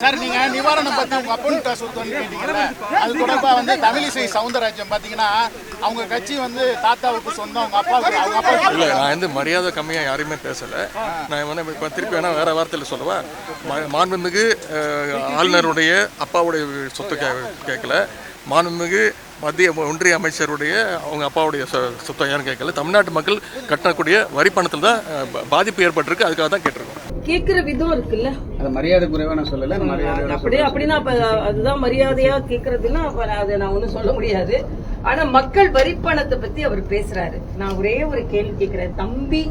Sir நீங்க நிவாரணம் பத்தி உங்க அப்பன்கிட்ட கேட்டீங்கல்ல? அது தொடர்பா வந்து தமிழிசை சவுந்தரராஜன் பாத்தீங்கன்னா அவங்க கட்சி வந்து தாத்தாவுக்கு சொந்தம் அவங்க அப்பாவுக்கு அவங்க அப்பா இல்லை நான் வந்து மரியாதை கம்மியாக யாரையுமே பேசலை. நான் வந்து இப்போ திருப்பி வேணா வேற வார்த்தையில் சொல்லவா? மா- மாண்புமிகு ஆளுநருடைய அப்பாவுடைய சொத்து கே கேட்கல மாண்புமிகு மத்திய ஒன்றிய அமைச்சருடைய அவங்க அப்பாவுடைய சொ- சொத்தை யாரும் கேட்கல தமிழ்நாட்டு மக்கள் கட்டக்கூடிய வரி பணத்தில் தான் பாதிப்பு ஏற்பட்டிருக்கு. அதுக்காக தான் கேட்டிருக்கோம். கேக்குற விதம் இருக்குல்ல. அது மரியாதை குறைவா நான் சொல்லல மரியாதை அப்படியே அப்படின்னா அப்ப அதுதான் மரியாதையா கேக்குறதுன்னா அப்ப அதை நான் ஒண்ணும் சொல்ல முடியாது. ஆனா மக்கள் வரிப்பணத்தை பத்தி அவர் பேசுறாரு. நான் ஒரே ஒரு கேள்வி கேக்குறேன். தம்பி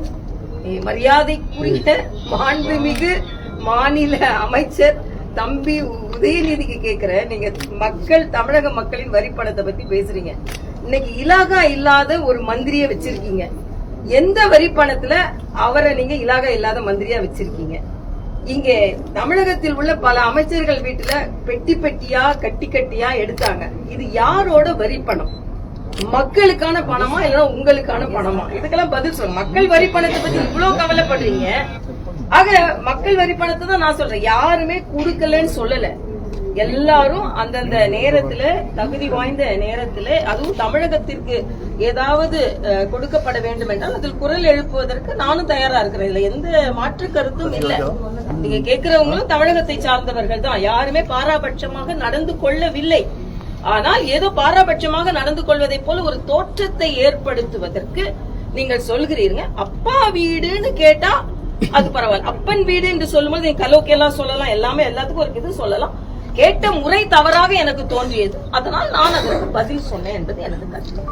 eh, மரியாதைக்குரிய மாண்புமிகு மாநில அமைச்சர் தம்பி உதயநிதிக்கு கேக்குறேன். நீங்க மக்கள் தமிழக மக்களின் வரிப்பணத்தை பத்தி பேசுறீங்க. இன்னைக்கு இலாகா இல்லாத ஒரு மந்திரியை வச்சிருக்கீங்க. எந்த வரி பணத்துல அவரை நீங்க இலாகா இல்லாத மந்திரியா வச்சிருக்கீங்க? இங்கே தமிழகத்தில் உள்ள பல அமைச்சர்கள் வீட்டுல பெட்டி பெட்டியா கட்டி கட்டியா எடுத்தாங்க. இது யாரோட வரி பணம்? மக்களுக்கான பணமா இல்ல உங்களுக்கான பணமா? இதுக்கெல்லாம் பதில் சொல்லுங்க. மக்கள் வரி பணத்தை பத்தி இவ்வளவு கவலைப்படுறீங்க. ஆக மக்கள் வரி பணத்தை தான் நான் சொல்றேன். யாருமே கொடுக்கலன்னு சொல்லல. எல்லாரும் அந்தந்த நேரத்துல தகுதி வாய்ந்த நேரத்துல அதுவும் தமிழகத்திற்கு ஏதாவது அஹ், கொடுக்கப்பட வேண்டும் என்றால் அதில் குரல் எழுப்புவதற்கு நானும் தயாரா இருக்கிறேன். இதுல எந்த மாற்று கருத்தும் இல்ல. நீங்க கேட்கிறவங்களும் தமிழகத்தை சார்ந்தவர்கள் தான். யாருமே பாராபட்சமாக நடந்து கொள்ளவில்லை. ஆனால் ஏதோ பாராபட்சமாக நடந்து கொள்வதை போல ஒரு தோற்றத்தை ஏற்படுத்துவதற்கு நீங்கள் சொல்கிறீர்கள் அப்பா வீடுன்னு கேட்டா அது பரவாயில்ல. அப்பன் வீடு என்று சொல்லும்போது நீங்க கலோக்கெல்லாம் சொல்லலாம். எல்லாமே எல்லாத்துக்கும் ஒரு இது சொல்லலாம். கேட்ட முறை தவறாக எனக்கு தோன்றியது. அதனால் நான் அதற்கு பதில் சொன்னேன் என்பது எனது கருத்து.